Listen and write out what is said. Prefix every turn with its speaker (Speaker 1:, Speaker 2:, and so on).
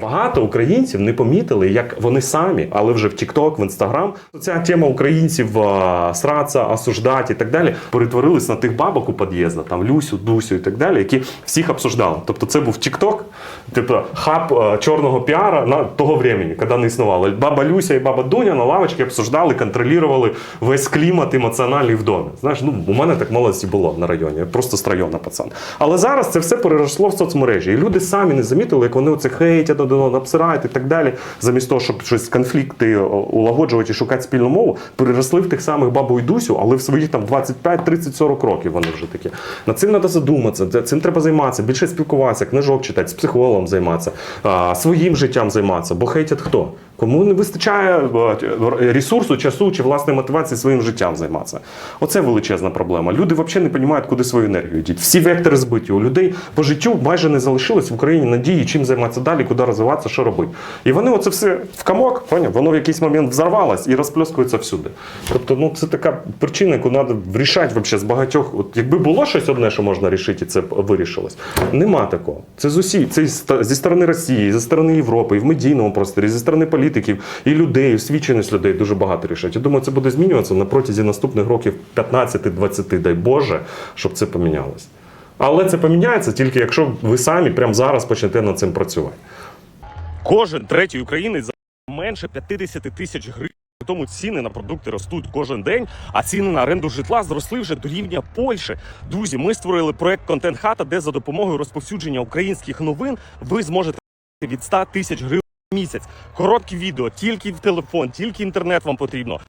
Speaker 1: Багато українців не помітили, як вони самі, але вже в TikTok, в Instagram, ця тема українців а, сраться, осуждати і так далі, перетворились на тих бабок у під'їздах, там Люсю, Дусю і так далі, які всіх обсуждали. Тобто це був TikTok, типу хаб а, чорного піара на того времени, коли не існувало. Баба Люся і баба Дуня на лавочці обсуждали, контролювали весь клімат емоціональний в домі. Знаєш, ну у мене так в молодості було на районі, я просто з району пацан. Але зараз це все переросло в соцмережі, і люди самі не замітили, як вони оце хейтять один одного, обсирають і так далі, замість того, щоб щось конфлікти улагоджувати і шукати спільну мову, переросли в тих самих бабу і Дусю, але в своїх там 25, 30, 40 років вони вже такі. Над цим треба задуматися, цим треба займатися, більше спілкуватися, книжок читати, з психологом займатися, своїм життям займатися, бо хейтять хто? Кому не вистачає е, ресурсу, часу чи власної мотивації своїм життям займатися. Оце величезна проблема. Люди взагалі не розуміють, куди свою енергію діти. Всі вектори збиті. У людей по життю майже не залишилось в Україні надії, чим займатися далі, куди розвиватися, що робити. І вони оце все в комок, поняв? воно в якийсь момент взорвалось і розплескується всюди. Тобто, ну це така причина, яку треба вирішати вообще з багатьох. От якби було щось одне, що можна рішити, і це вирішилось. Нема такого. Це з усі, це зі сторони Росії, зі сторони Європи, і в медійному просторі, зі сторони політиків, і людей, і освіченість людей дуже багато рішать. Я думаю, це буде змінюватися на протязі наступних років 15-20, дай Боже, щоб це помінялось. Але це поміняється тільки якщо ви самі прямо зараз почнете над цим працювати.
Speaker 2: Кожен третій українець за менше 50 тисяч гривень. Тому ціни на продукти ростуть кожен день, а ціни на оренду житла зросли вже до рівня Польщі. Друзі, ми створили проект Контент Хата, де за допомогою розповсюдження українських новин ви зможете від 100 тисяч гривень місяць. Короткі відео, тільки в телефон, тільки інтернет вам потрібно.